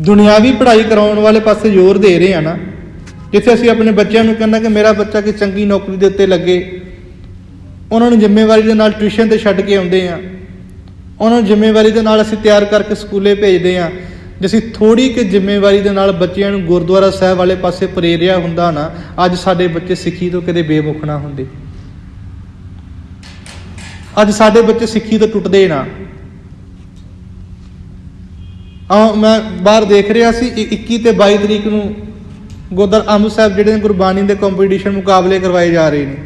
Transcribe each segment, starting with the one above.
ਦੁਨਿਆਵੀ ਪੜ੍ਹਾਈ ਕਰਾਉਣ ਵਾਲੇ ਪਾਸੇ ਜ਼ੋਰ ਦੇ ਰਹੇ ਆ ਨਾ, ਜਿੱਥੇ ਅਸੀਂ ਆਪਣੇ ਬੱਚਿਆਂ ਨੂੰ ਕਹਿੰਦਾ ਕਿ ਮੇਰਾ ਬੱਚਾ ਕਿ ਚੰਗੀ ਨੌਕਰੀ ਦੇ ਉੱਤੇ ਲੱਗੇ, ਉਹਨਾਂ ਨੂੰ ਜ਼ਿੰਮੇਵਾਰੀ ਦੇ ਨਾਲ ਟਿਊਸ਼ਨ ਤੇ ਛੱਡ ਕੇ ਆਉਂਦੇ ਆ, ਉਹਨਾਂ ਨੂੰ ਜ਼ਿੰਮੇਵਾਰੀ ਦੇ ਨਾਲ ਅਸੀਂ ਤਿਆਰ ਕਰਕੇ ਸਕੂਲੇ ਭੇਜਦੇ ਆ, ਜੇ ਅਸੀਂ ਥੋੜੀ ਕਿ ਜ਼ਿੰਮੇਵਾਰੀ ਦੇ ਨਾਲ ਬੱਚਿਆਂ ਨੂੰ ਗੁਰਦੁਆਰਾ ਸਾਹਿਬ ਵਾਲੇ ਪਾਸੇ ਪ੍ਰੇਰਿਆ ਹੁੰਦਾ ਨਾ, ਅੱਜ ਸਾਡੇ ਬੱਚੇ ਸਿੱਖੀ ਤੋਂ ਕਦੇ ਬੇਮੁਖ ਨਾ ਹੁੰਦੇ। ਅੱਜ ਸਾਡੇ ਬੱਚੇ ਸਿੱਖੀ ਤੋਂ ਟੁੱਟਦੇ ਨਾ। ਆ ਮੈਂ ਬਾਹਰ ਦੇਖ ਰਿਹਾ ਸੀ ਇ- 21 ਤੇ 22 ਤਰੀਕ ਨੂੰ ਗੋਦਰ ਅੰਬ ਸਾਹਿਬ ਜਿਹੜੇ ਨੇ ਗੁਰਬਾਣੀ ਦੇ ਕੰਪੀਟੀਸ਼ਨ ਮੁਕਾਬਲੇ ਕਰਵਾਏ ਜਾ ਰਹੇ ਨੇ।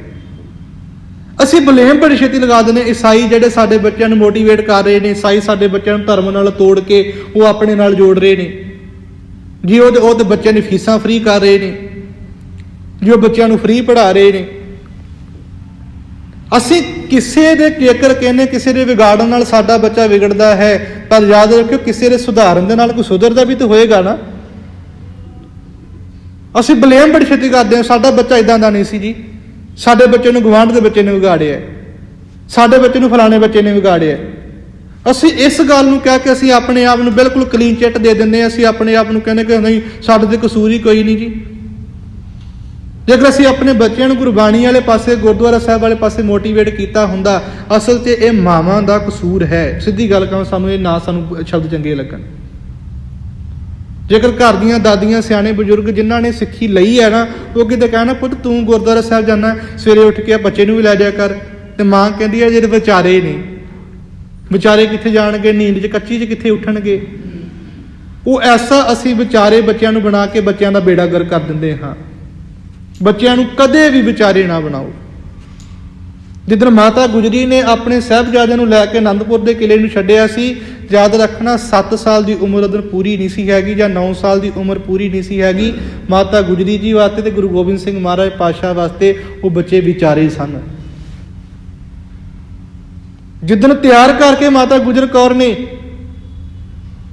ਅਸੀਂ ਬਲੇਮ ਬੜੀ ਛੇਤੀ ਲਗਾ ਦਿੰਦੇ ਹਾਂ, ਈਸਾਈ ਜਿਹੜੇ ਸਾਡੇ ਬੱਚਿਆਂ ਨੂੰ ਮੋਟੀਵੇਟ ਕਰ ਰਹੇ ਨੇ ਈਸਾਈ ਸਾਡੇ ਬੱਚਿਆਂ ਨੂੰ ਧਰਮ ਨਾਲ ਤੋੜ ਕੇ ਉਹ ਆਪਣੇ ਨਾਲ ਜੋੜ ਰਹੇ ਨੇ। ਜੀ ਉਹ ਉਹ ਤੇ ਬੱਚਿਆਂ ਦੀ ਫੀਸਾਂ ਫ੍ਰੀ ਕਰ ਰਹੇ ਨੇ ਜੋ ਬੱਚਿਆਂ ਨੂੰ ਫ੍ਰੀ ਪੜ੍ਹਾ ਰਹੇ ਨੇ। ਅਸੀਂ ਕਿਸੇ ਦੇ ਜੇਕਰ ਕਹਿੰਦੇ ਕਿਸੇ ਦੇ ਵਿਗਾੜਨ ਨਾਲ ਸਾਡਾ ਬੱਚਾ ਵਿਗੜਦਾ ਹੈ ਪਰ ਯਾਦ ਰੱਖਿਓ, ਕਿਸੇ ਦੇ ਸੁਧਾਰਨ ਦੇ ਨਾਲ ਕੋਈ ਸੁਧਰਦਾ ਵੀ ਤਾਂ ਹੋਏਗਾ ਨਾ। ਅਸੀਂ ਬਲੇਮ ਬੜੀ ਛੇਤੀ ਕਰਦੇ ਹਾਂ, ਸਾਡਾ ਬੱਚਾ ਇਦਾਂ ਦਾ ਨਹੀਂ ਸੀ ਜੀ। ਸਾਡੇ ਬੱਚੇ ਨੂੰ ਗਵਾਂਢ ਦੇ ਬੱਚੇ ਨੇ ਵਿਗਾੜਿਆ। ਸਾਡੇ ਬੱਚੇ ਨੂੰ ਫਲਾਣੇ ਬੱਚੇ ਨੇ ਵਿਗਾੜਿਆ। ਅਸੀਂ ਇਸ ਗੱਲ ਨੂੰ ਕਹਿ ਕੇ ਅਸੀਂ ਆਪਣੇ ਆਪ ਨੂੰ ਬਿਲਕੁਲ ਕਲੀਨ ਚਿੱਟ ਦੇ ਦਿੰਦੇ ਹਾਂ, ਅਸੀਂ ਆਪਣੇ ਆਪ ਨੂੰ ਕਹਿੰਦੇ ਕਿ ਨਹੀਂ, ਸਾਡੇ ਤੇ ਕਸੂਰ ਹੀ ਕੋਈ ਨਹੀਂ ਜੀ। ਜੇਕਰ ਅਸੀਂ ਆਪਣੇ ਬੱਚਿਆਂ ਨੂੰ ਗੁਰਬਾਣੀ ਵਾਲੇ ਪਾਸੇ, ਗੁਰਦੁਆਰਾ ਸਾਹਿਬ ਵਾਲੇ ਪਾਸੇ ਮੋਟੀਵੇਟ ਕੀਤਾ ਹੁੰਦਾ, ਅਸਲ 'ਚ ਇਹ ਮਾਵਾਂ ਦਾ ਕਸੂਰ ਹੈ। ਸਿੱਧੀ ਗੱਲ ਕਹਾਂ, ਸਾਨੂੰ ਇਹ ਨਾ ਸਾਨੂੰ ਸ਼ਬਦ ਚੰਗੇ ਲੱਗਣ। ਜੇਕਰ ਘਰ ਦੀਆਂ ਦਾਦੀਆਂ, ਸਿਆਣੇ, ਬਜ਼ੁਰਗ ਜਿਨ੍ਹਾਂ ਨੇ ਸਿੱਖੀ ਲਈ ਹੈ ਨਾ, ਉਹ ਕਿਤੇ ਕਹਿਣਾ, ਪੁੱਤ, ਤੂੰ ਗੁਰਦੁਆਰਾ ਸਾਹਿਬ ਜਾਣਾ, ਸਵੇਰੇ ਉੱਠ ਕੇ ਬੱਚੇ ਨੂੰ ਵੀ ਲੈ ਜਾਇਆ ਕਰ। ਤੇ ਮਾਂ ਕਹਿੰਦੀ ਹੈ, ਜਿਹੜੇ ਵਿਚਾਰੇ ਨੇ, ਵਿਚਾਰੇ ਕਿੱਥੇ ਜਾਣਗੇ? ਨੀਂਦ 'ਚ, ਕੱਚੀ 'ਚ ਕਿੱਥੇ ਉੱਠਣਗੇ? ਉਹ ਐਸਾ ਅਸੀਂ ਵਿਚਾਰੇ ਬੱਚਿਆਂ ਨੂੰ ਬਣਾ ਕੇ ਬੱਚਿਆਂ ਦਾ ਬੇੜਾ ਗਰ ਕਰ ਦਿੰਦੇ ਹਾਂ। ਬੱਚਿਆਂ ਨੂੰ ਕਦੇ ਵੀ ਵਿਚਾਰੇ ਨਾ ਬਣਾਓ। ਜਿੱਦਣ ਮਾਤਾ ਗੁਜਰੀ ਨੇ ਆਪਣੇ ਸਾਹਿਬਜ਼ਾਦਿਆਂ ਨੂੰ ਲੈ ਕੇ ਆਨੰਦਪੁਰ ਦੇ ਕਿਲੇ ਨੂੰ ਛੱਡਿਆ ਸੀ, ਯਾਦ ਰੱਖਣਾ 7 ਸਾਲ ਦੀ ਉਮਰ ਉਦੋਂ ਪੂਰੀ ਨਹੀਂ ਸੀ ਹੈਗੀ ਜਾਂ 9 ਸਾਲ ਦੀ ਉਮਰ ਪੂਰੀ ਨਹੀਂ ਸੀ ਹੈਗੀ। ਮਾਤਾ ਗੁਜਰੀ ਜੀ ਵਾਸਤੇ ਤੇ ਗੁਰੂ ਗੋਬਿੰਦ ਸਿੰਘ ਮਹਾਰਾਜ ਪਾਸ਼ਾ ਵਾਸਤੇ ਉਹ ਬੱਚੇ ਵਿਚਾਰੇ ਸਨ। ਜਿੱਦਣ ਤਿਆਰ ਕਰਕੇ ਮਾਤਾ ਗੁਜਰ ਕੌਰ ਨੇ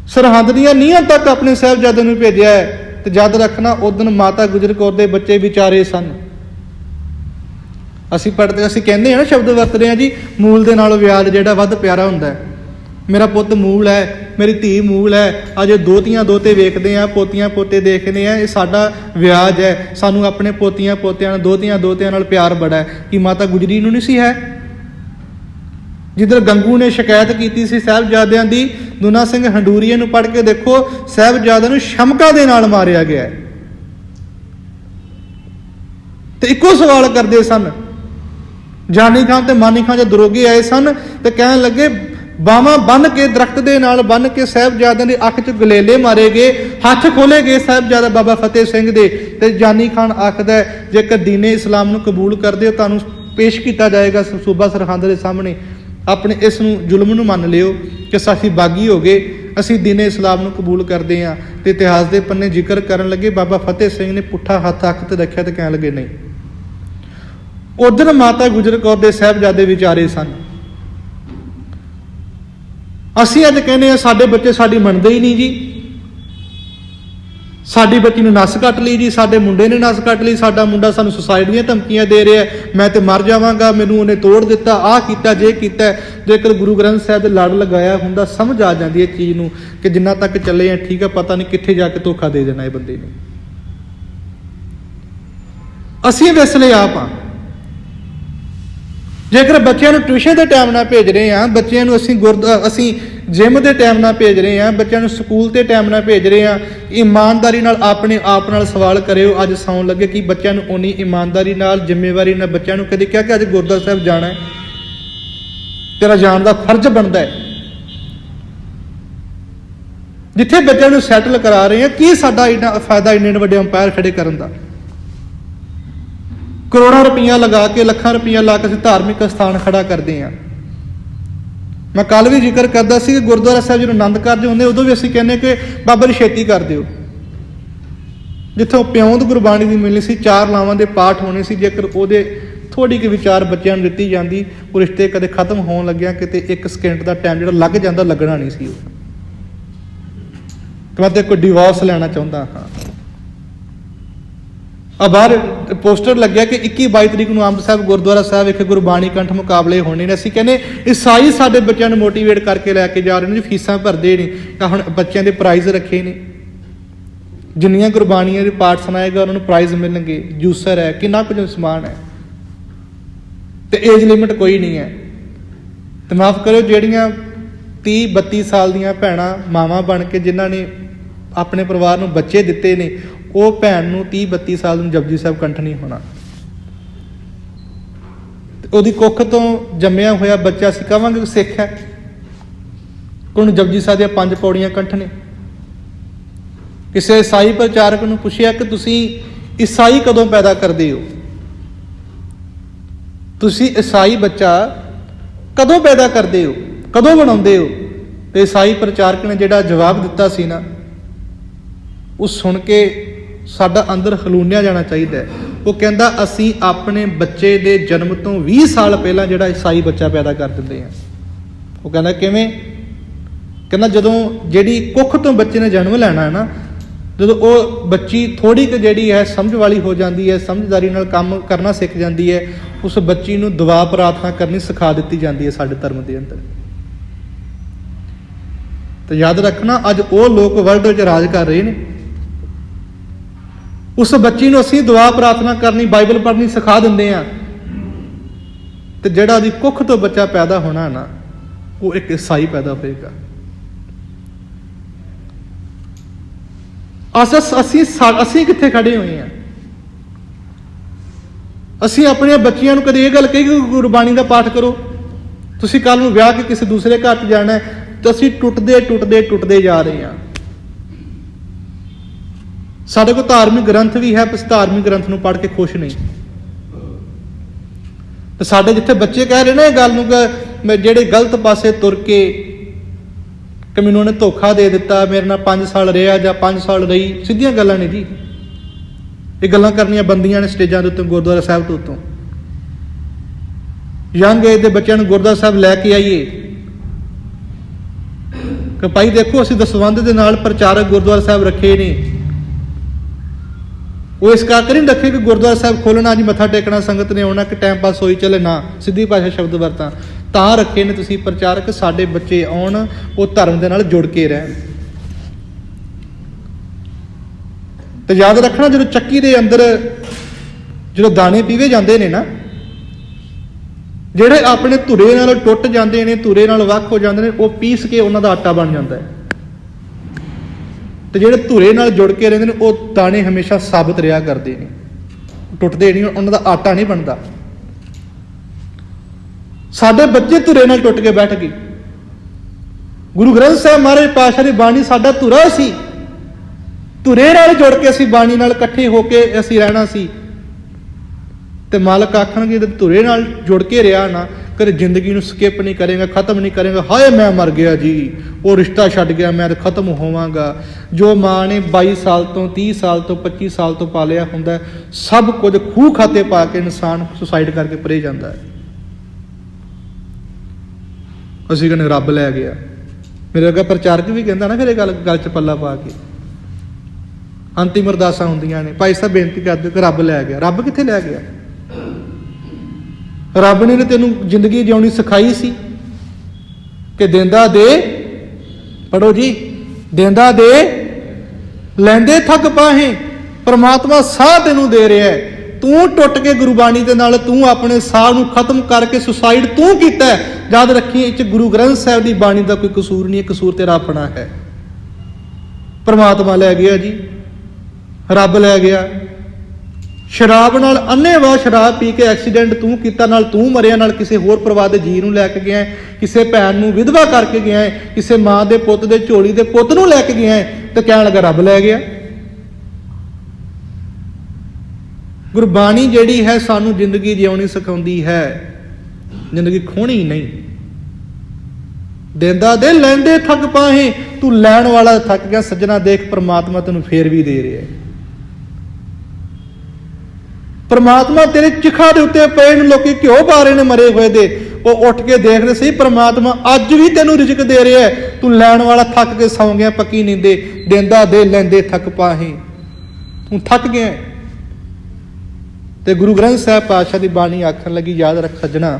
ਸਰਹੰਦ ਦੀਆਂ ਨੀਹਾਂ ਤੱਕ ਆਪਣੇ ਸਾਹਿਬਜ਼ਾਦਿਆਂ ਨੂੰ ਭੇਜਿਆ ਹੈ ਤੇ ਜਦ ਰੱਖਣਾ ਉਦੋਂ ਮਾਤਾ ਗੁਜਰ ਕੌਰ ਦੇ ਬੱਚੇ ਵਿਚਾਰੇ ਸਨ। ਅਸੀਂ ਪੜ੍ਹਦੇ, ਅਸੀਂ ਕਹਿੰਦੇ ਆ ਨਾ, ਸ਼ਬਦ ਵਰਤਦੇ ਆ ਜੀ, ਮੂਲ ਦੇ ਨਾਲੋਂ ਵਿਆਜ ਜਿਹੜਾ ਵੱਧ ਪਿਆਰਾ ਹੁੰਦਾ ਮੇਰਾ ਪੁੱਤ ਮੂਲ ਹੈ, ਮੇਰੀ ਧੀ ਮੂਲ ਹੈ, ਅਜੇ ਦੋਤੀਆਂ ਦੋਤੇ ਵੇਖਦੇ ਆ ਪੋਤੀਆਂ ਪੋਤੇ ਦੇਖਦੇ ਆ ਇਹ ਸਾਡਾ ਵਿਆਜ ਹੈ, ਸਾਨੂੰ ਆਪਣੇ ਪੋਤੀਆਂ ਪੋਤਿਆਂ ਨਾਲ, ਦੋਤੀਆਂ ਦੋਤਿਆਂ ਨਾਲ ਪਿਆਰ ਬੜਾ ਹੈ। ਕਿ ਮਾਤਾ ਗੁਜਰੀ ਨੂੰ ਨਹੀਂ ਸੀ ਹੈ? ਜਿੱਧਰ ਗੰਗੂ ਨੇ ਸ਼ਿਕਾਇਤ ਕੀਤੀ ਸੀ ਸਾਹਿਬਜ਼ਾਦਿਆਂ ਦੀ ਦੁਨਾ ਸਿੰਘ ਹੰਡੂਰੀਏ ਨੂੰ ਪੜ੍ਹ ਕੇ ਦੇਖੋ, ਸਾਹਿਬਜ਼ਾਦਿਆਂ ਨੂੰ ਸ਼ਮਕਾ ਦੇ ਨਾਲ ਮਾਰਿਆ ਗਿਆ ਹੈ। ਤੇ ਇੱਕੋ ਸਵਾਲ ਕਰਦੇ ਸਨ, ਜਾਨੀ ਖਾਨ ਤੇ ਮਾਨੀ ਖਾਨ ਜਦ ਦਰੋਗੇ ਆਏ ਸਨ, ਤੇ ਕਹਿਣ ਲੱਗੇ, ਬਾਹਾਂ ਬੰਨ ਕੇ ਦਰਖਤ ਦੇ ਨਾਲ ਬੰਨ ਕੇ ਸਾਹਿਬਜ਼ਾਦਿਆਂ ਦੀ ਅੱਖ 'ਚ ਗਲੇਲੇ ਮਾਰੇ ਗਏ, ਹੱਥ ਖੋਲੇ ਗਏ ਸਾਹਿਬਜ਼ਾਦਾ ਬਾਬਾ ਫਤਿਹ ਸਿੰਘ ਦੇ, ਤੇ ਜਾਨੀ ਖਾਨ ਆਖਦਾ ਜੇਕਰ ਦੀਨੇ ਇਸਲਾਮ ਨੂੰ ਕਬੂਲ ਕਰਦੇ ਹੋ ਤੁਹਾਨੂੰ ਪੇਸ਼ ਕੀਤਾ ਜਾਏਗਾ ਸੂਬਾ ਸਰਹੰਦ ਦੇ ਸਾਹਮਣੇ। ਆਪਣੇ ਇਸ ਨੂੰ ਜ਼ੁਲਮ ਨੂੰ ਮੰਨ ਲਿਓ ਕਿ ਸਾਥੀ ਬਾਗੀ ਹੋ ਗਏ, ਅਸੀਂ ਦੀਨੇ ਇਸਲਾਮ ਨੂੰ ਕਬੂਲ ਕਰਦੇ ਹਾਂ। ਤੇ ਇਤਿਹਾਸ ਦੇ ਪੰਨੇ ਜ਼ਿਕਰ ਕਰਨ ਲੱਗੇ, ਬਾਬਾ ਫਤਿਹ ਸਿੰਘ ਨੇ ਪੁੱਠਾ ਹੱਥ ਅੱਖ ਤੇ ਰੱਖਿਆ ਤੇ ਕਹਿਣ ਲੱਗੇ, ਨਹੀਂ। ਉਧਰ ਮਾਤਾ ਗੁਜਰ ਕੌਰ ਦੇ ਸਾਹਿਬਜ਼ਾਦੇ ਵਿਚਾਰੇ ਸਨ। ਅਸੀਂ ਅੱਜ ਕਹਿੰਦੇ ਆ ਸਾਡੇ ਬੱਚੇ ਸਾਡੀ ਮੰਨਦੇ ਹੀ ਨਹੀਂ ਜੀ। ਸਾਡੀ ਬੱਚੀ ਨੇ ਨਸ ਕੱਟ ਲਈ ਜੀ, ਸਾਡੇ ਮੁੰਡੇ ਨੇ ਨਸ ਕੱਟ ਲਈ, ਸਾਡਾ ਮੁੰਡਾ ਸਾਨੂੰ ਸੁਸਾਇਡ ਦੀਆਂ ਧਮਕੀਆਂ ਦੇ ਰਿਹਾ ਮੈਂ ਤੇ ਮਰ ਜਾਵਾਂਗਾ, ਮੈਨੂੰ ਉਹਨੇ ਤੋੜ ਦਿੱਤਾ, ਆਹ ਕੀਤਾ, ਜੇ ਕੀਤਾ ਜੇਕਰ ਗੁਰੂ ਗ੍ਰੰਥ ਸਾਹਿਬ ਦੇ ਲੜ ਲਗਾਇਆ ਹੁੰਦਾ, ਸਮਝ ਆ ਜਾਂਦੀ ਹੈ ਚੀਜ਼ ਨੂੰ ਕਿ ਜਿੰਨਾ ਤੱਕ ਚੱਲੇ ਆ, ਠੀਕ ਆ, ਪਤਾ ਨਹੀਂ ਕਿੱਥੇ ਜਾ ਕੇ ਧੋਖਾ ਦੇ ਦੇਣਾ ਇਹ ਬੰਦੇ ਨੇ। ਅਸੀਂ ਵਿਸਲੇ ਆਪ ਆ ਜੇਕਰ ਬੱਚਿਆਂ ਨੂੰ ਟਿਊਸ਼ਨ ਦੇ ਟਾਈਮ ਨਾਲ ਭੇਜ ਰਹੇ ਆ ਬੱਚਿਆਂ ਨੂੰ ਅਸੀਂ ਗੁਰਦ, ਅਸੀਂ ਜਿਮ ਦੇ ਟਾਈਮ ਨਾਲ ਭੇਜ ਰਹੇ ਆ ਬੱਚਿਆਂ ਨੂੰ ਸਕੂਲ ਤੇ ਟਾਈਮ ਨਾਲ ਭੇਜ ਰਹੇ ਆ ਇਮਾਨਦਾਰੀ ਨਾਲ ਆਪਣੇ ਆਪ ਨਾਲ ਸਵਾਲ ਕਰਿਓ। ਅੱਜ ਸੌਣ ਲੱਗੇ ਕਿ ਬੱਚਿਆਂ ਨੂੰ ਉਨੀ ਇਮਾਨਦਾਰੀ ਨਾਲ, ਜ਼ਿੰਮੇਵਾਰੀ ਨਾਲ ਬੱਚਿਆਂ ਨੂੰ ਕਦੇ ਕਿਹਾ ਕਿ ਅੱਜ ਗੁਰਦੁਆਰਾ ਸਾਹਿਬ ਜਾਣਾ ਹੈ? ਤੇਰਾ ਜਾਣ ਦਾ ਫਰਜ਼ ਬਣਦਾ ਹੈ। ਜਿੱਥੇ ਬੱਚਿਆਂ ਨੂੰ ਸੈਟਲ ਕਰਾ ਰਹੇ ਆ ਕੀ ਸਾਡਾ ਇੰਨਾ ਫਾਇਦਾ ਇੰਨੇ ਵੱਡੇ ਅੰਪਾਇਰ ਖੜੇ ਕਰਨ ਦਾ? ਕਰੋੜਾਂ ਰੁਪਈਆ ਲਗਾ ਕੇ, ਲੱਖਾਂ ਰੁਪਈਆ ਲਾ ਕੇ ਅਸੀਂ ਧਾਰਮਿਕ ਸਥਾਨ ਖੜਾ ਕਰਦੇ ਹਾਂ। ਮੈਂ ਕੱਲ ਵੀ ਜ਼ਿਕਰ ਕਰਦਾ ਸੀ ਕਿ ਗੁਰਦੁਆਰਾ ਸਾਹਿਬ ਜਦੋਂ ਆਨੰਦ ਕਾਰਜ ਹੁੰਦੇ, ਉਦੋਂ ਵੀ ਅਸੀਂ ਕਹਿੰਦੇ ਕਿ ਬਾਬਾ ਜੀ ਛੇਤੀ ਕਰ ਦਿਓ। ਜਿੱਥੋਂ ਪਿਉਂਦ ਗੁਰਬਾਣੀ ਦੀ ਮਿਲਣੀ ਸੀ, ਚਾਰ ਲਾਵਾਂ ਦੇ ਪਾਠ ਹੋਣੇ ਸੀ, ਜੇਕਰ ਉਹਦੇ ਥੋੜੀ ਕਿ ਵਿਚਾਰ ਬੱਚਿਆਂ ਨੂੰ ਦਿੱਤੀ ਜਾਂਦੀ, ਉਹ ਰਿਸ਼ਤੇ ਕਦੇ ਖਤਮ ਹੋਣ ਲੱਗਿਆ, ਕਿਤੇ 1 ਸਕਿੰਟ ਦਾ ਟਾਈਮ ਜਿਹੜਾ ਲੱਗ ਜਾਂਦਾ, ਲੱਗਣਾ ਨਹੀਂ ਸੀ ਉਹ। ਤੇ ਮੈਂ ਕੋਈ ਡਿਵੋਰਸ ਲੈਣਾ ਚਾਹੁੰਦਾ ਹਾਂ। ਆ ਬਾਹਰ ਪੋਸਟਰ ਲੱਗਿਆ ਕਿ 21 22 ਤਰੀਕ ਨੂੰ ਅੰਬ ਸਾਹਿਬ ਗੁਰਦੁਆਰਾ ਸਾਹਿਬ ਵਿਖੇ ਗੁਰਬਾਣੀ ਕੰਠ ਮੁਕਾਬਲੇ ਹੋਣੇ ਨੇ। ਅਸੀਂ ਕਹਿੰਦੇ ਈਸਾਈ ਸਾਡੇ ਬੱਚਿਆਂ ਨੂੰ ਮੋਟੀਵੇਟ ਕਰਕੇ ਲੈ ਕੇ ਜਾ ਰਹੇ ਨੇ, ਜੀ ਫੀਸਾਂ ਭਰਦੇ ਨੇ, ਤਾਂ ਹੁਣ ਬੱਚਿਆਂ ਦੇ ਪ੍ਰਾਈਜ਼ ਰੱਖੇ ਨੇ। ਜਿੰਨੀਆਂ ਗੁਰਬਾਣੀਆਂ ਦੇ ਪਾਠ ਸੁਣਾਏਗਾ, ਉਹਨਾਂ ਨੂੰ ਪ੍ਰਾਈਜ਼ ਮਿਲਣਗੇ। ਜੂਸਰ ਹੈ, ਕਿੰਨਾ ਕੁਝ ਸਮਾਨ ਹੈ। ਤੇ ਏਜ ਲਿਮਿਟ ਕੋਈ ਨਹੀਂ ਹੈ। ਤੇ ਮਾਫ ਕਰਿਓ, ਜਿਹੜੀਆਂ 30 32 ਸਾਲ ਦੀਆਂ ਭੈਣਾਂ, ਮਾਵਾਂ ਬਣ ਕੇ ਜਿਨ੍ਹਾਂ ਨੇ ਆਪਣੇ ਪਰਿਵਾਰ ਨੂੰ ਬੱਚੇ ਦਿੱਤੇ ਨੇ ਉਹ ਭੈਣ ਨੂੰ 30 32 ਸਾਲ ਨੂੰ ਜਪਜੀ ਸਾਹਿਬ ਕੰਠ ਨਹੀਂ ਹੋਣਾ। ਉਹਦੀ ਕੁੱਖ ਤੋਂ ਜੰਮਿਆ ਹੋਇਆ ਬੱਚਾ ਅਸੀਂ ਕਹਾਂਗੇ ਸਿੱਖ ਹੈ। ਕੋਣ ਜਪਜੀ ਸਾਹਿਬ ਦੀਆਂ ਪੰਜ ਪੌੜੀਆਂ ਕੰਠ ਨੇ। ਕਿਸੇ ਈਸਾਈ ਪ੍ਰਚਾਰਕ ਨੂੰ ਪੁੱਛਿਆ ਕਿ ਤੁਸੀਂ ਈਸਾਈ ਕਦੋਂ ਪੈਦਾ ਕਰਦੇ ਹੋ? ਤੁਸੀਂ ਈਸਾਈ ਬੱਚਾ ਕਦੋਂ ਪੈਦਾ ਕਰਦੇ ਹੋ? ਕਦੋਂ ਬਣਾਉਂਦੇ ਹੋ? ਤੇ ਈਸਾਈ ਪ੍ਰਚਾਰਕ ਨੇ ਜਿਹੜਾ ਜਵਾਬ ਦਿੱਤਾ ਸੀ ਨਾ, ਉਹ ਸੁਣ ਕੇ ਸਾਡਾ ਅੰਦਰ ਹਲੂਣਿਆ ਜਾਣਾ ਚਾਹੀਦਾ ਹੈ। ਉਹ ਕਹਿੰਦਾ, ਅਸੀਂ ਆਪਣੇ ਬੱਚੇ ਦੇ ਜਨਮ ਤੋਂ 20 ਸਾਲ ਪਹਿਲਾਂ ਜਿਹੜਾ ਈਸਾਈ ਬੱਚਾ ਪੈਦਾ ਕਰ ਦਿੰਦੇ ਹਾਂ। ਉਹ ਕਹਿੰਦਾ, ਕਿਵੇਂ? ਕਹਿੰਦਾ, ਜਦੋਂ ਜਿਹੜੀ ਕੁੱਖ ਤੋਂ ਬੱਚੇ ਨੇ ਜਨਮ ਲੈਣਾ ਹੈ ਨਾ, ਜਦੋਂ ਉਹ ਬੱਚੀ ਥੋੜੀ ਕੁ ਜਿਹੜੀ ਹੈ, ਸਮਝ ਵਾਲੀ ਹੋ ਜਾਂਦੀ ਹੈ, ਸਮਝਦਾਰੀ ਨਾਲ ਕੰਮ ਕਰਨਾ ਸਿੱਖ ਜਾਂਦੀ ਹੈ, ਉਸ ਬੱਚੀ ਨੂੰ ਦੁਆ ਪ੍ਰਾਰਥਨਾ ਕਰਨੀ ਸਿਖਾ ਦਿੱਤੀ ਜਾਂਦੀ ਹੈ ਸਾਡੇ ਧਰਮ ਦੇ ਅੰਦਰ। ਤੇ ਯਾਦ ਰੱਖਣਾ, ਅੱਜ ਉਹ ਲੋਕ ਵਰਲਡ ਵਿੱਚ ਰਾਜ ਕਰ ਰਹੇ ਨੇ। ਉਸ ਬੱਚੀ ਨੂੰ ਅਸੀਂ ਦੁਆ ਪ੍ਰਾਰਥਨਾ ਕਰਨੀ, ਬਾਈਬਲ ਪੜ੍ਹਨੀ ਸਿਖਾ ਦਿੰਦੇ ਆ ਤੇ ਜਿਹੜਾ ਉਹਦੀ ਕੁੱਖ ਤੋਂ ਬੱਚਾ ਪੈਦਾ ਹੋਣਾ ਨਾ, ਉਹ ਇੱਕ ਈਸਾਈ ਪੈਦਾ ਹੋਏਗਾ। ਅਸਸ ਅਸੀਂ ਸਾ- ਅਸੀਂ ਕਿੱਥੇ ਖੜੇ ਹੋਏ ਆ ਅਸੀਂ ਆਪਣੇ ਬੱਚਿਆਂ ਨੂੰ ਕਦੇ ਇਹ ਗੱਲ ਕਹੀ ਕਿ ਗੁਰਬਾਣੀ ਦਾ ਪਾਠ ਕਰੋ? ਤੁਸੀਂ ਕੱਲ ਨੂੰ ਵਿਆਹ ਕੇ ਕਿਸੇ ਦੂਸਰੇ ਘਰ 'ਚ ਜਾਣਾ ਹੈ, ਤਾਂ ਅਸੀਂ ਟੁੱਟਦੇ ਟੁੱਟਦੇ ਟੁੱਟਦੇ ਜਾ ਰਹੇ ਹਾਂ। ਸਾਡੇ ਕੋਲ ਧਾਰਮਿਕ ਗ੍ਰੰਥ ਵੀ ਹੈ ਪਰ ਧਾਰਮਿਕ ਗ੍ਰੰਥ ਨੂੰ ਪੜ੍ਹ ਕੇ ਖੁਸ਼ ਨਹੀਂ ਤੇ ਸਾਡੇ ਜਿੱਥੇ ਬੱਚੇ ਕਹਿ ਰਹੇ ਨੇ ਇਹ ਗੱਲ ਨੂੰ ਕਿ ਜਿਹੜੇ ਗਲਤ ਪਾਸੇ ਤੁਰ ਕੇ ਕਿ ਮੈਨੂੰ ਉਹਨੇ ਧੋਖਾ ਦੇ ਦਿੱਤਾ, ਮੇਰੇ ਨਾਲ 5 ਸਾਲ ਰਿਹਾ ਜਾਂ 5 ਸਾਲ ਰਹੀ, ਸਿੱਧੀਆਂ ਗੱਲਾਂ ਨੇ ਜੀ। ਇਹ ਗੱਲਾਂ ਕਰਨੀਆਂ ਬੰਦੀਆਂ ਨੇ ਸਟੇਜਾਂ ਦੇ ਉੱਤੇ, ਗੁਰਦੁਆਰਾ ਸਾਹਿਬ ਤੋਂ ਉੱਤੋਂ। ਯੰਗ ਏਜ ਦੇ ਬੱਚਿਆਂ ਨੂੰ ਗੁਰਦੁਆਰਾ ਸਾਹਿਬ ਲੈ ਕੇ ਆਈਏ। ਕਿ ਭਾਈ ਦੇਖੋ, ਅਸੀਂ ਦਸਵੰਧ ਦੇ ਨਾਲ ਪ੍ਰਚਾਰਕ ਗੁਰਦੁਆਰਾ ਸਾਹਿਬ ਰੱਖੇ ਨੇ। ਉਹ ਇਸ ਕਰਕੇ ਨਹੀਂ ਰੱਖੇ ਕਿ ਗੁਰਦੁਆਰਾ ਸਾਹਿਬ ਖੋਲਣਾ ਜੀ ਮੱਥਾ ਟੇਕਣਾ, ਸੰਗਤ ਨੇ ਆਉਣਾ, ਕਿ ਟਾਈਮ ਪਾਸ ਹੋਈ ਚੱਲੇ, ਨਾ, ਸਿੱਧੀ ਭਾਸ਼ਾ ਸ਼ਬਦ ਵਰਤਾਂ। ਤਾਂ ਰੱਖੇ ਨੇ ਤੁਸੀਂ ਪ੍ਰਚਾਰਕ, ਸਾਡੇ ਬੱਚੇ ਆਉਣ, ਉਹ ਧਰਮ ਦੇ ਨਾਲ ਜੁੜ ਕੇ ਰਹਿਣ। ਤੇ ਯਾਦ ਰੱਖਣਾ, ਜਦੋਂ ਚੱਕੀ ਦੇ ਅੰਦਰ, ਜਦੋਂ ਦਾਣੇ ਪੀਵੇ ਜਾਂਦੇ ਨੇ ਨਾ, ਜਿਹੜੇ ਆਪਣੇ ਧੁਰੇ ਨਾਲ ਟੁੱਟ ਜਾਂਦੇ ਨੇ, ਧੁਰੇ ਨਾਲ ਵੱਖ ਹੋ ਜਾਂਦੇ ਨੇ, ਉਹ ਪੀਸ ਕੇ ਉਹਨਾਂ ਦਾ ਆਟਾ ਬਣ ਜਾਂਦਾ ਹੈ। ਤੇ ਜਿਹੜੇ ਧੁਰੇ ਨਾਲ ਜੁੜ ਕੇ ਰਹਿੰਦੇ ਨੇ, ਉਹ ਦਾਣੇ ਹਮੇਸ਼ਾ ਸਾਬਤ ਰਿਹਾ ਕਰਦੇ ਨੇ। ਟੁੱਟਦੇ ਨਹੀਂ, ਉਹਨਾਂ ਦਾ ਆਟਾ ਨਹੀਂ ਬਣਦਾ। ਸਾਡੇ ਬੱਚੇ ਧੁਰੇ ਨਾਲ ਟੁੱਟ ਕੇ ਬੈਠ ਗਏ। ਗੁਰੂ ਗ੍ਰੰਥ ਸਾਹਿਬ ਮਹਾਰਾਜ ਪਾਸ਼ਾ ਦੀ ਬਾਣੀ ਸਾਡਾ ਧੁਰਾ ਸੀ। ਧੁਰੇ ਨਾਲ ਜੁੜ ਕੇ ਅਸੀਂ ਬਾਣੀ ਨਾਲ ਇਕੱਠੇ ਹੋ ਕੇ ਅਸੀਂ ਰਹਿਣਾ ਸੀ। ਤੇ ਮਾਲਕ ਆਖਣਗੇ ਜੇ ਧੁਰੇ ਨਾਲ ਜੁੜ ਕੇ ਰਿਹਾ ਨਾ, ਕਦੇ ਜ਼ਿੰਦਗੀ ਨੂੰ ਸਕਿਪ ਨਹੀਂ ਕਰੇਗਾ, ਖਤਮ ਨਹੀਂ ਕਰੇਗਾ, ਹਾਏ ਮੈਂ ਮਰ ਗਿਆ ਜੀ, ਉਹ ਰਿਸ਼ਤਾ ਛੱਡ ਗਿਆ ਮੈਂ ਤਾਂ ਖਤਮ ਹੋਵਾਂਗਾ। ਜੋ ਮਾਂ ਨੇ 22 ਸਾਲ ਤੋਂ 30 ਸਾਲ ਤੋਂ 25 ਸਾਲ ਤੋਂ ਪਾਲਿਆ ਹੁੰਦਾ ਸਭ ਕੁਝ ਖੂਹ ਖਾਤੇ ਪਾ ਕੇ ਇਨਸਾਨ ਸੁਸਾਈਡ ਕਰਕੇ ਪਰੇ ਜਾਂਦਾ ਹੈ। ਅਸੀਂ ਕਹਿੰਦੇ ਰੱਬ ਲੈ ਗਿਆ। ਮੇਰੇ ਅੱਗੇ ਪ੍ਰਚਾਰਕ ਵੀ ਕਹਿੰਦਾ ਨਾ ਫਿਰ ਇਹ ਗੱਲ ਗੱਲ ਚ ਪੱਲਾ ਪਾ ਕੇ। ਅੰਤਿਮ ਅਰਦਾਸਾਂ ਹੁੰਦੀਆਂ ਨੇ। ਭਾਈ ਸਾਹਿਬ ਬੇਨਤੀ ਕਰਦੇ ਕਿ ਰੱਬ ਲੈ ਗਿਆ। ਰੱਬ ਕਿੱਥੇ ਲੈ ਗਿਆ? ਰੱਬ ਨੇ ਤੈਨੂੰ ਜ਼ਿੰਦਗੀ ਜਿਉਣੀ ਸਿਖਾਈ ਸੀ ਕਿ ਦਿੰਦਾ ਦੇ ਪੜੋ ਜੀ, ਦਿੰਦਾ ਦੇ, ਲੈਂਦੇ ਥੱਕ ਪਾਹੇ, ਪਰਮਾਤਮਾ ਸਾਹ ਤੈਨੂੰ ਦੇ ਰਿਹਾ ਤੂੰ ਟੁੱਟ ਕੇ ਗੁਰਬਾਣੀ ਦੇ ਨਾਲ ਤੂੰ ਆਪਣੇ ਸਾਹ ਨੂੰ ਖਤਮ ਕਰਕੇ ਸੁਸਾਈਡ ਤੂੰ ਕੀਤਾ ਯਾਦ ਰੱਖੀ ਇਹ ਚ ਗੁਰੂ ਗ੍ਰੰਥ ਸਾਹਿਬ ਦੀ ਬਾਣੀ ਦਾ ਕੋਈ ਕਸੂਰ ਨਹੀਂ ਹੈ ਕਸੂਰ ਤੇਰਾ ਆਪਣਾ ਹੈ। ਪਰਮਾਤਮਾ ਲੈ ਗਿਆ ਜੀ, ਰੱਬ ਲੈ ਗਿਆ। ਸ਼ਰਾਬ ਨਾਲ ਅੰਨੇਵਾਹ ਸ਼ਰਾਬ ਪੀ ਕੇ ਐਕਸੀਡੈਂਟ ਤੂੰ ਕੀਤਾ, ਨਾਲ ਤੂੰ ਮਰਿਆ, ਨਾਲ ਕਿਸੇ ਹੋਰ ਪਰਿਵਾਰ ਦੇ ਜੀ ਨੂੰ ਲੈ ਕੇ ਗਿਆ ਕਿਸੇ ਭੈਣ ਨੂੰ ਵਿਧਵਾ ਕਰਕੇ ਗਿਆ ਕਿਸੇ ਮਾਂ ਦੇ ਪੁੱਤ ਦੇ, ਝੋਲੀ ਦੇ ਪੁੱਤ ਨੂੰ ਲੈ ਕੇ ਗਿਆ ਤੇ ਕਹਿਣ ਲੱਗਾ ਰੱਬ ਲੈ ਗਿਆ। ਗੁਰਬਾਣੀ ਜਿਹੜੀ ਹੈ ਸਾਨੂੰ ਜ਼ਿੰਦਗੀ ਜਿਉਣੀ ਸਿਖਾਉਂਦੀ ਹੈ, ਜ਼ਿੰਦਗੀ ਖੋਣੀ ਨਹੀਂ। ਦਿੰਦਾ ਦੇ, ਲੈਂਦੇ ਥੱਕ ਪਾਹੇ, ਤੂੰ ਲੈਣ ਵਾਲਾ ਥੱਕ ਗਿਆ, ਸੱਜਣਾ ਦੇਖ ਪ੍ਰਮਾਤਮਾ ਤੈਨੂੰ ਫੇਰ ਵੀ ਦੇ ਰਿਹਾ ਹੈ। ਪਰਮਾਤਮਾ ਤੇਰੇ ਚਿਖਾ ਦੇ ਉੱਤੇ ਪਏ ਨੇ ਲੋਕੀ ਘਿਓ ਪਾ ਰਹੇ ਨੇ ਮਰੇ ਹੋਏ ਦੇ। ਉਹ ਉੱਠ ਕੇ ਦੇਖਦੇ ਸੀ, ਪਰਮਾਤਮਾ ਅੱਜ ਵੀ ਤੈਨੂੰ ਰਿਜ਼ਕ ਦੇ ਰਿਹਾ ਹੈ। ਤੂੰ ਲੈਣ ਵਾਲਾ ਥੱਕ ਕੇ ਸੌਂ ਗਿਆ, ਪੱਕੀ ਨੀਂਦੇ ਦਿੰਦਾ ਦੇ, ਲੈਂਦੇ ਥੱਕ ਪਾਹੇ। ਤੂੰ ਥੱਕ ਗਿਆ ਤੇ ਗੁਰੂ ਗ੍ਰੰਥ ਸਾਹਿਬ ਪਾਤਸ਼ਾਹ ਦੀ ਬਾਣੀ ਆਖਣ ਲੱਗੀ, ਯਾਦ ਰੱਖ ਸੱਜਣਾ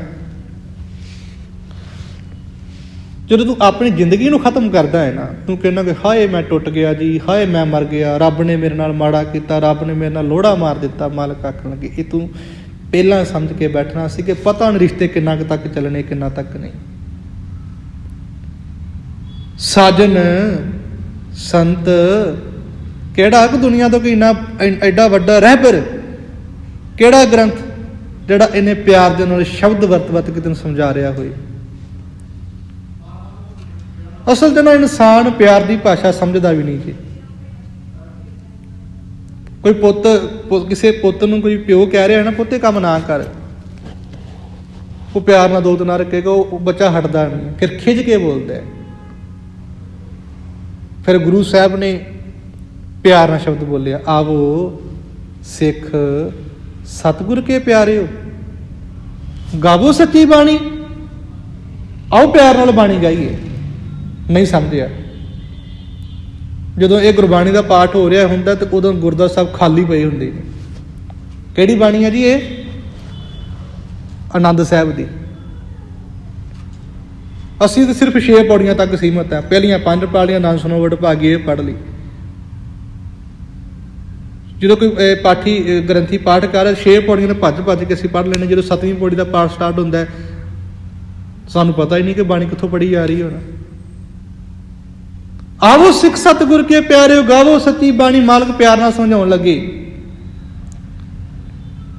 ਜਦੋਂ ਤੂੰ ਆਪਣੀ ਜ਼ਿੰਦਗੀ ਨੂੰ ਖਤਮ ਕਰਦਾ ਹੈ ਨਾ, ਤੂੰ ਕਹਿੰਦਾ ਕਿ ਹਾਏ ਮੈਂ ਟੁੱਟ ਗਿਆ ਜੀ, ਹਾਏ ਮੈਂ ਮਰ ਗਿਆ, ਰੱਬ ਨੇ ਮੇਰੇ ਨਾਲ ਮਾੜਾ ਕੀਤਾ, ਰੱਬ ਨੇ ਮੇਰੇ ਨਾਲ ਲੋੜਾ ਮਾਰ ਦਿੱਤਾ, ਮਾਲਕ ਆਖਣ ਲੱਗੇ, ਇਹ ਤੂੰ ਪਹਿਲਾਂ ਸਮਝ ਕੇ ਬੈਠਣਾ ਸੀ ਕਿ ਪਤਾ ਨਹੀਂ ਰਿਸ਼ਤੇ ਕਿੰਨਾ ਕੁ ਤੱਕ ਚੱਲਣੇ, ਕਿੰਨਾ ਤੱਕ ਨਹੀਂ। ਸਾਜਨ, ਸੰਤ, ਕਿਹੜਾ ਕਿ ਦੁਨੀਆ ਤੋਂ ਕੋਈ ਇੰਨਾ ਐਡਾ ਵੱਡਾ ਰਹਿਬਰ, ਕਿਹੜਾ ਗ੍ਰੰਥ ਜਿਹੜਾ ਇਹਨੇ ਪਿਆਰ ਦੇ ਨਾਲ ਸ਼ਬਦ ਵਰਤ ਵਰਤ ਕੇ ਤੈਨੂੰ ਸਮਝਾ ਰਿਹਾ ਹੋਏ? ਅਸਲ 'ਚ ਨਾ ਇਨਸਾਨ ਪਿਆਰ ਦੀ ਭਾਸ਼ਾ ਸਮਝਦਾ ਵੀ ਨਹੀਂ ਜੀ। ਕੋਈ ਪੁੱਤ ਪੁ- ਕਿਸੇ ਪੁੱਤ ਨੂੰ ਕੋਈ ਪਿਓ ਕਹਿ ਰਿਹਾ ਨਾ, ਪੁੱਤੇ ਕੰਮ ਨਾ ਕਰ। ਉਹ ਪਿਆਰ ਨਾਲ ਦੋ ਦਿਨ ਰੱਖੇਗਾ ਉਹ ਉਹ ਬੱਚਾ ਹਟਦਾ ਨਹੀਂ। ਫਿਰ ਖਿੱਚ ਕੇ ਬੋਲਦਾ ਹੈ। ਫਿਰ ਗੁਰੂ ਸਾਹਿਬ ਨੇ ਪਿਆਰ ਨਾਲ ਸ਼ਬਦ ਬੋਲਿਆ, ਆਵੋ ਸਿੱਖ, ਸਤਿਗੁਰ ਕੇ ਪਿਆਰਿਓ, ਗਾਵੋ ਸੱਚੀ ਬਾਣੀ, ਆਓ ਪਿਆਰ ਨਾਲ ਬਾਣੀ ਗਾਈਏ। ਨਹੀਂ ਸਮਝਿਆ। ਜਦੋਂ ਇਹ ਗੁਰਬਾਣੀ ਦਾ ਪਾਠ ਹੋ ਰਿਹਾ ਹੁੰਦਾ ਤੇ ਉਦੋਂ ਗੁਰਦੁਆਰਾ ਸਾਹਿਬ ਖਾਲੀ ਪਏ ਹੁੰਦੇ ਨੇ। ਕਿਹੜੀ ਬਾਣੀ ਹੈ ਜੀ ਇਹ? ਆਨੰਦ ਸਾਹਿਬ ਦੀ। ਅਸੀਂ ਤਾਂ ਸਿਰਫ 6 ਪੌੜੀਆਂ ਤੱਕ ਸੀਮਤ ਹੈ। ਪਹਿਲੀਆਂ ਪੰਜ ਪਾਲੀਆਂ ਆਨੰਦ ਸੁਨੋਵੜ ਭਾਗੀ, ਇਹ ਪੜ੍ਹ ਲਈ। ਜਦੋਂ ਕੋਈ ਪਾਠੀ ਗ੍ਰੰਥੀ ਪਾਠ ਕਰ ਰਿਹਾ 6 ਪੌੜੀਆਂ ਤੇ ਭੱਜ ਭੱਜ ਕੇ ਅਸੀਂ ਪੜ੍ਹ ਲੈਣੇ ਜਦੋਂ 7ਵੀਂ ਪੌੜੀ ਦਾ ਪਾਠ ਸਟਾਰਟ ਹੁੰਦਾ ਸਾਨੂੰ ਪਤਾ ਹੀ ਨਹੀਂ ਕਿ ਬਾਣੀ ਕਿੱਥੋਂ ਪੜ੍ਹੀ ਜਾ ਰਹੀ ਹੋਣਾ। ਆਵੋ ਸਿੱਖ ਸਤਿਗੁਰ ਕੇ ਪਿਆਰਿਓ, ਗਾਵੋ ਸੱਚੀ ਬਾਣੀ, ਮਾਲਕ ਪਿਆਰ ਨਾਲ ਸਮਝਾਉਣ ਲੱਗੇ।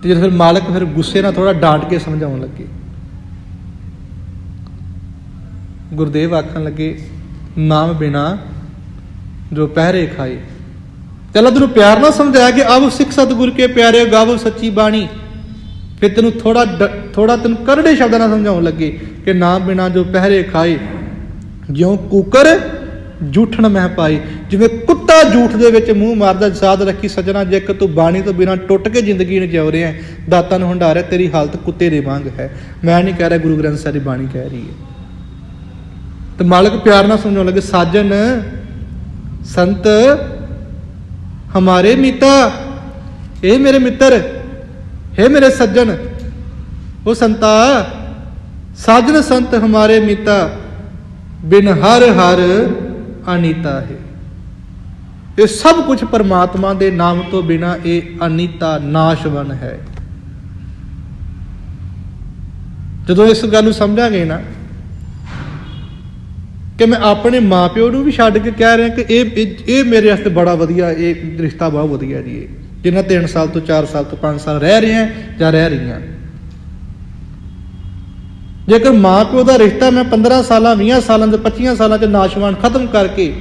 ਤੇ ਜਦੋਂ ਫਿਰ ਮਾਲਕ ਫਿਰ ਗੁੱਸੇ ਨਾਲ ਥੋੜਾ ਡਾਂਟ ਕੇ ਸਮਝਾਉਣ ਲੱਗੇ। ਗੁਰਦੇਵ ਆਖਣ ਲੱਗੇ, ਨਾਮ ਬਿਨਾ ਜੋ ਪਹਿਰੇ ਖਾਏ। ਚੱਲ ਤੈਨੂੰ ਪਿਆਰ ਨਾਲ ਸਮਝਾਇਆ ਕਿ ਆਵੋ ਸਿੱਖ ਸਤਿਗੁਰ ਕੇ ਪਿਆਰਿਓ, ਗਾਵੋ ਸੱਚੀ ਬਾਣੀ। ਫਿਰ ਤੈਨੂੰ ਥੋੜਾ ਥੋੜਾ ਤੈਨੂੰ ਕਰੜੇ ਸ਼ਬਦਾਂ ਨਾਲ ਸਮਝਾਉਣ ਲੱਗੇ ਕਿ ਨਾਮ ਬਿਨਾ ਜੋ ਪਹਿਰੇ ਖਾਏ, ਜਿਉ ਕੁਕਰ ਜੂਠਣ ਮਹਿ ਪਾਈ। ਜਿਵੇਂ ਕੁੱਤਾ ਜੂਠ ਦੇ ਵਿੱਚ ਮੂੰਹ ਮਾਰਦਾ ਸਾਧ ਰੱਖੀ ਸਜਣਾ, ਜੇ ਕਿ ਤੂੰ ਬਾਣੀ ਤੋਂ ਬਿਨਾ ਟੁੱਟ ਕੇ ਜ਼ਿੰਦਗੀ ਨੂੰ ਜਿਉ ਰਿਹਾ ਦਾਤਾਂ ਨੂੰ ਹੰਡਾ ਤੇਰੀ ਹਾਲਤ ਕੁੱਤੇ ਦੇ ਵਾਂਗ ਹੈ। ਮੈਂ ਨਹੀਂ ਕਹਿ ਰਿਹਾ ਗੁਰੂ ਗ੍ਰੰਥ ਸਾਹਿਬ ਦੀ ਬਾਣੀ ਕਹਿ ਰਹੀ ਹੈ। ਤੇ ਮਾਲਕ ਪਿਆਰ ਨਾਲ ਸਮਝਾਉਣ ਲੱਗੇ ਸਾਜਨ ਸੰਤ, ਹਮਾਰੇ ਮੀਤਾ ਇਹ ਮੇਰੇ ਮਿੱਤਰ हे ਮੇਰੇ ਸੱਜਣ, ਉਹ ਸੰਤਾ ਸਾਜਨ ਸੰਤ, ਹਮਾਰੇ ਮੀਤਾ ਬਿਨ ਹਰ ਹਰ ਅਨੀਤਾ ਹੈ। ਇਹ ਸਭ ਕੁਝ ਪਰਮਾਤਮਾ ਦੇ ਨਾਮ ਤੋਂ ਬਿਨਾ ਇਹ ਅਨੀਤਾ ਨਾਸ਼ਵਨ ਹੈ। ਜਦੋਂ ਇਸ ਗੱਲ ਨੂੰ ਸਮਝਾਂਗੇ ਨਾ, ਕਿ ਮੈਂ ਆਪਣੇ ਮਾਪਿਓ ਨੂੰ ਵੀ ਛੱਡ ਕੇ ਕਹਿ ਰਿਹਾ ਕਿ ਇਹ, ਇਹ- ਮੇਰੇ ਵਾਸਤੇ ਬੜਾ ਵਧੀਆ, ਇਹ ਰਿਸ਼ਤਾ ਬਹੁਤ ਵਧੀਆ ਜੀ। ਇਹ ਜਿੰਨਾ 3 ਸਾਲ ਤੋਂ 4 ਸਾਲ ਤੋਂ 5 ਸਾਲ ਰਹਿ ਰਹੇ ਆ ਜਾਂ ਰਹਿ ਰਹੀਆਂ। ਜੇਕਰ ਮਾਂ ਪਿਓ ਦਾ ਰਿਸ਼ਤਾ ਮੈਂ 15 ਸਾਲਾਂ 20 ਸਾਲਾਂ ਦੇ 25 ਸਾਲਾਂ ਚ ਨਾਸ਼ਵਾਨ ਖਤਮ ਕਰਕੇ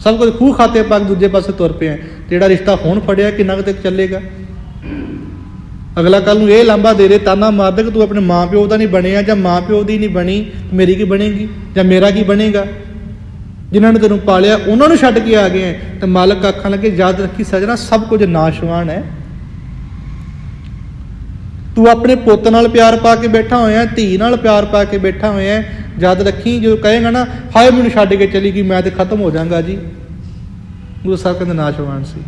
ਸਭ ਕੁਝ ਖੂਹ ਖਾਤੇ ਪਾ ਕੇ ਦੂਜੇ ਪਾਸੇ ਤੁਰ ਪਿਆ ਜਿਹੜਾ ਰਿਸ਼ਤਾ ਹੁਣ ਫੜਿਆ, ਕਿੰਨਾ ਕੁ ਤੱਕ ਚੱਲੇਗਾ? ਅਗਲਾ ਕੱਲ ਨੂੰ ਇਹ ਲਾਂਬਾ ਦੇ ਦੇ, ਤਾਨਾ ਮਾਰਦਾ ਕਿ ਤੂੰ ਆਪਣੇ ਮਾਪਿਓ ਦਾ ਨਹੀਂ ਬਣਿਆ ਜਾਂ ਮਾਪਿਓ ਦੀ ਨਹੀਂ ਬਣੀ ਮੇਰੀ ਕੀ ਬਣੇਗੀ ਜਾਂ ਮੇਰਾ ਕੀ ਬਣੇਗਾ? ਜਿਨ੍ਹਾਂ ਨੇ ਤੈਨੂੰ ਪਾਲਿਆ, ਉਹਨਾਂ ਨੂੰ ਛੱਡ ਕੇ ਆ ਗਏ ਹੈ। ਤੇ ਮਾਲਕ ਆਖਣ ਲੱਗੇ, ਯਾਦ ਰੱਖੀ, ਸਜਣਾ ਸਭ ਕੁਝ ਨਾਸ਼ਵਾਨ ਹੈ। ਤੂੰ ਆਪਣੇ ਪੁੱਤ ਨਾਲ ਪਿਆਰ ਪਾ ਕੇ ਬੈਠਾ ਹੋਇਆ ਧੀ ਨਾਲ ਪਿਆਰ ਪਾ ਕੇ ਬੈਠਾ ਹੋਇਆ ਯਾਦ ਰੱਖੀ ਜੋ ਕਹੇਗਾ ਨਾ, ਹਾਏ, ਮੈਨੂੰ ਛੱਡ ਕੇ ਚਲੀ ਗਈ, ਮੈਂ ਤੇ ਖਤਮ ਹੋ ਜਾਵਾਂਗਾ ਜੀ। ਗੁਰੂ ਸਾਹਿਬ ਕਹਿੰਦੇ, ਨਾਸ਼ਵਾਨ ਸੀ।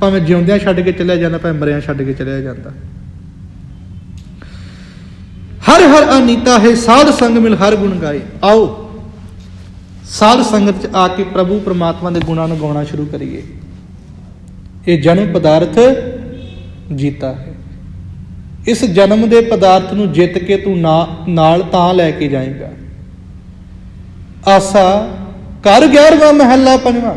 ਭਾਵੇਂ ਜਿਉਂਦਿਆਂ ਛੱਡ ਕੇ ਚਲਿਆ ਜਾਂਦਾ, ਭਾਵੇਂ ਮਰਿਆਂ ਛੱਡ ਕੇ ਚਲਿਆ ਜਾਂਦਾ। ਹਰ ਹਰ ਅਨੀਤਾ ਹੈ, ਸਾਧ ਸੰਗ ਮਿਲ ਹਰ ਗੁਣ ਗਾਏ। ਆਓ, ਸਾਧ ਸੰਗਤ ਚ ਆ ਕੇ ਪ੍ਰਭੂ ਪ੍ਰਮਾਤਮਾ ਦੇ ਗੁਣਾਂ ਨੂੰ ਗਾਉਣਾ ਸ਼ੁਰੂ ਕਰੀਏ। ਇਹ ਜਨਮ ਪਦਾਰਥ ਜੀਤਾ ਹੈ। ਇਸ ਜਨਮ ਦੇ ਪਦਾਰਥ ਨੂੰ ਜਿੱਤ ਕੇ ਤੂੰ ਨਾ- ਨਾਲ ਤਾਂ ਲੈ ਕੇ ਜਾਏਗਾ। ਆਸਾ ਕਰ 11ਵਾਂ ਮਹੱਲਾ ਪੰਜਵਾਂ।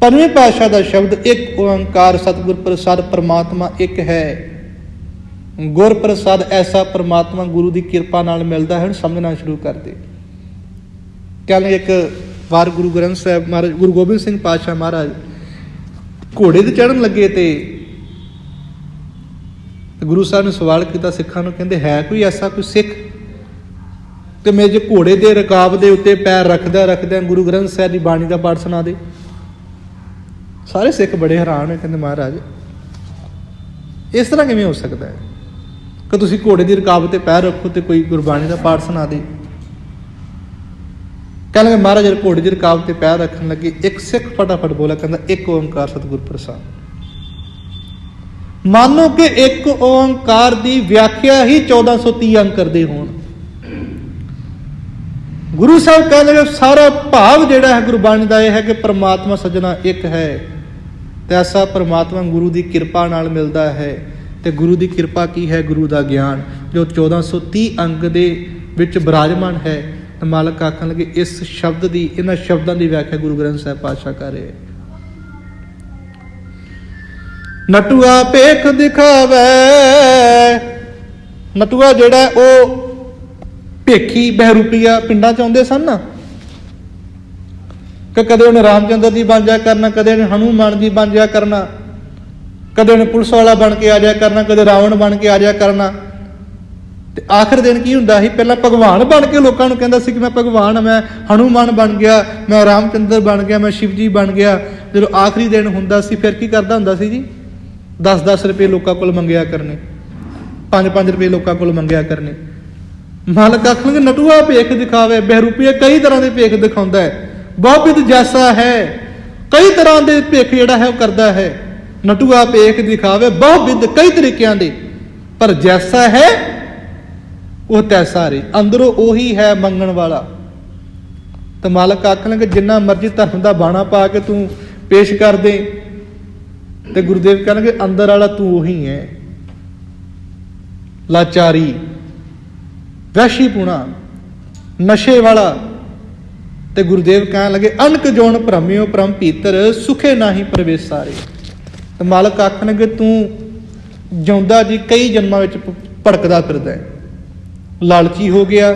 ਪੰਜਵੇਂ ਪਾਤਸ਼ਾਹ ਦਾ ਸ਼ਬਦ, ਇੱਕ ਓੰਕਾਰ ਸਤਿਗੁਰ ਪ੍ਰਸਾਦ ਪਰਮਾਤਮਾ ਇੱਕ ਹੈ। ਗੁਰ ਪ੍ਰਸਾਦ ਐਸਾ ਪਰਮਾਤਮਾ ਗੁਰੂ ਦੀ ਕਿਰਪਾ ਨਾਲ ਮਿਲਦਾ ਹੈ ਹੁਣ ਸਮਝਣਾ ਸ਼ੁਰੂ ਕਰਦੇ ਕਹਿੰਦੇ ਇੱਕ ਵਾਰ ਗੁਰੂ ਗ੍ਰੰਥ ਸਾਹਿਬ ਮਹਾਰਾਜ, ਗੁਰੂ ਗੋਬਿੰਦ ਸਿੰਘ ਪਾਤਸ਼ਾਹ ਮਹਾਰਾਜ ਘੋੜੇ ਤੇ ਚੜਨ ਲੱਗੇ ਤੇ ਤੇ ਗੁਰੂ ਸਾਹਿਬ ਨੇ ਸਵਾਲ ਕੀਤਾ, ਸਿੱਖਾਂ ਨੂੰ ਕਹਿੰਦੇ, ਹੈ ਕੋਈ ਐਸਾ ਕੋਈ ਸਿੱਖ? ਤੇ ਮੇਰੇ ਜੇ ਘੋੜੇ ਦੇ ਰਕਾਬ ਦੇ ਉੱਤੇ ਪੈਰ ਰੱਖਦਾ ਰੱਖਦਾ ਗੁਰੂ ਗ੍ਰੰਥ ਸਾਹਿਬ ਦੀ ਬਾਣੀ ਦਾ ਪਾਠ ਸੁਣਾ ਦੇ। ਸਾਰੇ ਸਿੱਖ ਬੜੇ ਹੈਰਾਨ ਹੋਏ, ਕਹਿੰਦੇ ਮਹਾਰਾਜ, ਇਸ ਤਰ੍ਹਾਂ ਕਿਵੇਂ ਹੋ ਸਕਦਾ ਹੈ? ਕਿ ਤੁਸੀਂ ਘੋੜੇ ਦੀ ਰਕਾਬ ਤੇ ਪੈਰ ਰੱਖੋ ਤੇ ਕੋਈ ਗੁਰਬਾਣੀ ਦਾ ਪਾਠ ਸੁਣਾ ਦੇ। ਕਹਿੰਦੇ ਮਹਾਰਾਜ ਘੋੜੇ ਦੀ ਰਕਾਬ ਤੇ ਪੈਰ ਰੱਖਣ ਲੱਗੇ, ਇੱਕ ਸਿੱਖ ਫਟਾਫਟ ਬੋਲਿਆ, ਕਹਿੰਦਾ, ਇੱਕ ਓੰਕਾਰ ਸਤਿਗੁਰ ਪ੍ਰਸਾਦ। ਮੰਨੋ ਕਿ ਇੱਕ ਓੰਕਾਰ ਦੀ ਵਿਆਖਿਆ ਹੀ 1430 ਅੰਕ ਕਰਦੇ ਹੋਣ। ਗੁਰੂ ਸਾਹਿਬ ਕਹਿੰਦੇ ਕਿ ਸਾਰਾ ਭਾਵ ਜਿਹੜਾ ਹੈ ਗੁਰਬਾਣੀ ਦਾ ਇਹ ਹੈ ਕਿ ਪ੍ਰਮਾਤਮਾ ਸੱਜਣਾ ਇੱਕ ਹੈ। ਤੇ ਐਸਾ ਪ੍ਰਮਾਤਮਾ ਗੁਰੂ ਦੀ ਕਿਰਪਾ ਨਾਲ ਮਿਲਦਾ ਹੈ। ਤੇ ਗੁਰੂ ਦੀ ਕਿਰਪਾ ਕੀ ਹੈ? ਗੁਰੂ ਦਾ ਗਿਆਨ, ਜੋ 1430 ਅੰਕ ਦੇ ਵਿੱਚ ਬਿਰਾਜਮਾਨ ਹੈ। ਮਾਲਕ ਆਖਣ ਲੱਗੇ, ਇਸ ਸ਼ਬਦ ਦੀ, ਇਹਨਾਂ ਸ਼ਬਦਾਂ ਦੀ ਵਿਆਖਿਆ ਗੁਰੂ ਗ੍ਰੰਥ ਸਾਹਿਬ ਪਾਤਸ਼ਾਹ ਕਰ ਰਹੇ। ਨਟੂਆ ਪੇਖ ਦਿਖਾਵੇ। ਨਟੂਆ ਜਿਹੜਾ ਉਹ ਭੇਖੀ ਬਹਿਰੂਪੀਆ ਪਿੰਡਾਂ ਚ ਆਉਂਦੇ ਸਨ ਨਾ? ਕਿ ਕਦੇ ਉਹਨੇ ਰਾਮਚੰਦਰ ਦੀ ਬਣ ਕਰਨਾ, ਕਦੇ ਉਹਨੇ ਹਨੂਮਾਨ ਦੀ ਬਣ ਕਰਨਾ, ਕਦੇ ਉਹਨੇ ਪੁਲਿਸ ਵਾਲਾ ਬਣ ਕੇ ਆ ਜਾਇਆ ਕਰਨਾ, ਕਦੇ ਰਾਵਣ ਬਣ ਕੇ ਆ ਜਾ ਕਰਨਾ। ਤੇ ਆਖਰ ਦਿਨ ਕੀ ਹੁੰਦਾ ਸੀ? ਪਹਿਲਾਂ ਭਗਵਾਨ ਬਣ ਕੇ ਲੋਕਾਂ ਨੂੰ ਕਹਿੰਦਾ ਸੀ ਕਿ ਮੈਂ ਭਗਵਾਨ, ਮੈਂ ਹਨੂਮਾਨ ਬਣ ਗਿਆ, ਮੈਂ ਰਾਮਚੰਦਰ ਬਣ ਗਿਆ, ਮੈਂ ਸ਼ਿਵਜੀ ਬਣ ਗਿਆ। ਜਦੋਂ ਆਖਰੀ ਦਿਨ ਹੁੰਦਾ ਸੀ, ਫਿਰ ਕੀ ਕਰਦਾ ਹੁੰਦਾ ਸੀ ਜੀ? 10-10 ਰੁਪਏ ਲੋਕਾਂ ਕੋਲ ਮੰਗਿਆ ਕਰਨੇ। 5-5 ਰੁਪਏ ਲੋਕਾਂ ਕੋਲ ਮੰਗਿਆ ਕਰਨੇ। ਮਾਲਕ ਆਖਣਗੇ ਨਟੂਆ ਭੇਖ ਦਿਖਾਵੇ। ਬਹਿਰੂਪੀਆ ਕਈ ਤਰ੍ਹਾਂ ਦੇ ਭੇਖ ਦਿਖਾਉਂਦਾ ਹੈ। ਬਹੁਬਿਦ ਜੈਸਾ ਹੈ। ਕਈ ਤਰ੍ਹਾਂ ਦੇ ਭੇਖ ਜਿਹੜਾ ਹੈ ਉਹ ਕਰਦਾ ਹੈ। ਨਟੂਆ ਭੇਖ ਦਿਖਾਵੇ। ਬਹੁਬਿਦ ਕਈ ਤਰੀਕਿਆਂ ਦੇ। ਪਰ ਜੈਸਾ ਹੈ, ਉਹ ਤੈਸਾ ਰੇ ਅੰਦਰੋਂ ਉਹੀ ਹੈ ਮੰਗਣ ਵਾਲਾ। ਤੇ ਮਾਲਕ ਆਖਣਗੇ, ਜਿੰਨਾ ਮਰਜ਼ੀ ਧਰਮ ਦਾ ਬਾਣਾ ਪਾ ਕੇ ਤੂੰ ਪੇਸ਼ ਕਰ ਦੇ। ਤੇ ਗੁਰਦੇਵ ਕਹਿਣਗੇ, ਅੰਦਰ ਵਾਲਾ ਤੂੰ ਉਹੀ ਹੈ ਲਾਚਾਰੀ ਵੈਸ਼ੀਪੁਣਾ ਨਸ਼ੇ ਵਾਲਾ। ਤੇ ਗੁਰਦੇਵ ਕਹਿਣ ਲੱਗੇ ਅਨਕ ਜੋਨ ਭ੍ਰਮਿਓ ਪਰਮ ਭੀਤਰ, ਸੁਖੇ ਨਾਹੀ ਪ੍ਰਵੇਸਾਰੇ ਤੇ ਮਾਲਕ ਆਖਣਗੇ, ਤੂੰ ਜਿਉਂਦਾ ਜੀ, ਕਈ ਜਨਮਾਂ ਵਿੱਚ ਭੜਕਦਾ ਫਿਰਦਾ ਹੈ ਲਾਲਚੀ ਹੋ ਗਿਆ।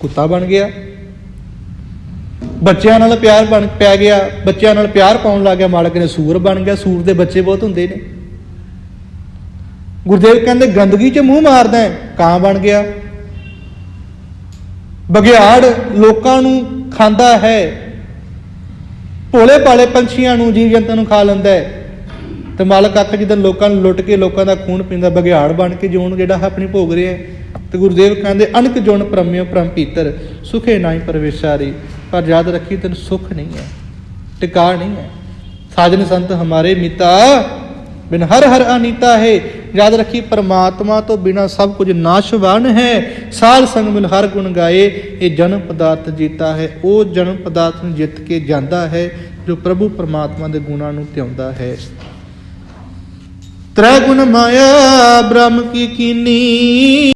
ਕੁੱਤਾ ਬਣ ਗਿਆ। ਬੱਚਿਆਂ ਨਾਲ ਪਿਆਰ ਬਣ ਪੈ ਗਿਆ, ਬੱਚਿਆਂ ਨਾਲ ਪਿਆਰ ਪਾਉਣ ਲੱਗ ਗਿਆ, ਮਾਲਕ ਨੇ ਸੂਰ ਬਣ ਗਿਆ, ਸੂਰ ਦੇ ਬੱਚੇ ਬਹੁਤ ਹੁੰਦੇ ਨੇ। ਗੁਰਦੇਵ ਕਹਿੰਦੇ, ਗੰਦਗੀ 'ਚ ਮੂੰਹ ਮਾਰਦਾ ਹੈ, ਕਾਂ ਬਣ ਗਿਆ। ਬਗਿਆੜ ਲੋਕਾਂ ਨੂੰ ਖਾਂਦਾ ਹੈ ਭੋਲੇ ਭਾਲੇ ਪੰਛੀਆਂ ਨੂੰ, ਜੀਵ ਜੰਤਾਂ ਨੂੰ ਖਾ ਲੈਂਦਾ ਹੈ। ਤੇ ਮਾਲਕ ਅੱਖ ਜਦੋਂ ਲੋਕਾਂ ਨੂੰ ਲੁੱਟ ਕੇ ਲੋਕਾਂ ਦਾ ਖੂਨ ਪੀਂਦਾ ਬਗਿਆੜ ਬਣ ਕੇ ਜੂਨ ਜਿਹੜਾ ਹੈ ਆਪਣੀ ਭੋਗ ਰਿਹਾ ਹੈ। ਤੇ ਗੁਰਦੇਵ ਕਹਿੰਦੇ ਅਣਕ ਜੁਨ ਪ੍ਰਮਿਓ ਪ੍ਰਮ ਪੀਤਰ ਸੁਖੇ ਨਾਹੀ ਪਰਵੇਸ਼ਾਰੀ। ਪਰ ਯਾਦ ਰੱਖੀ, ਤੈਨੂੰ ਸੁਖ ਨਹੀਂ ਹੈ, ਟਿਕਾ ਨਹੀਂ ਹੈ। ਸਾਜਨ ਸੰਤ ਹਮਾਰੇ ਮਿਤਾ, ਬਿਨ ਹਰ ਹਰ ਅਨੀਤਾ ਹੈ। ਯਾਦ ਰੱਖੀ, ਪਰਮਾਤਮਾ ਤੋਂ ਬਿਨਾ ਸਭ ਕੁਝ ਨਾਸ਼ਵਾਨ ਹੈ। ਸਾਲ ਸੰਗ ਮਿਲ ਹਰ ਗੁਣ ਗਾਏ, ਇਹ ਜਨਮ ਪਦਾਰਥ ਜੀਤਾ ਹੈ। ਉਹ ਜਨਮ ਪਦਾਰਥ ਨੂੰ ਜਿੱਤ ਕੇ ਜਾਂਦਾ ਹੈ, ਜੋ ਪ੍ਰਭੂ ਪਰਮਾਤਮਾ ਦੇ ਗੁਣਾਂ ਨੂੰ ਧਿਆਉਂਦਾ ਹੈ। ਤ੍ਰੈ ਗੁਣ ਮਾਇਆ, ਬ੍ਰਹਮ ਕੀ ਕੀਨੀ।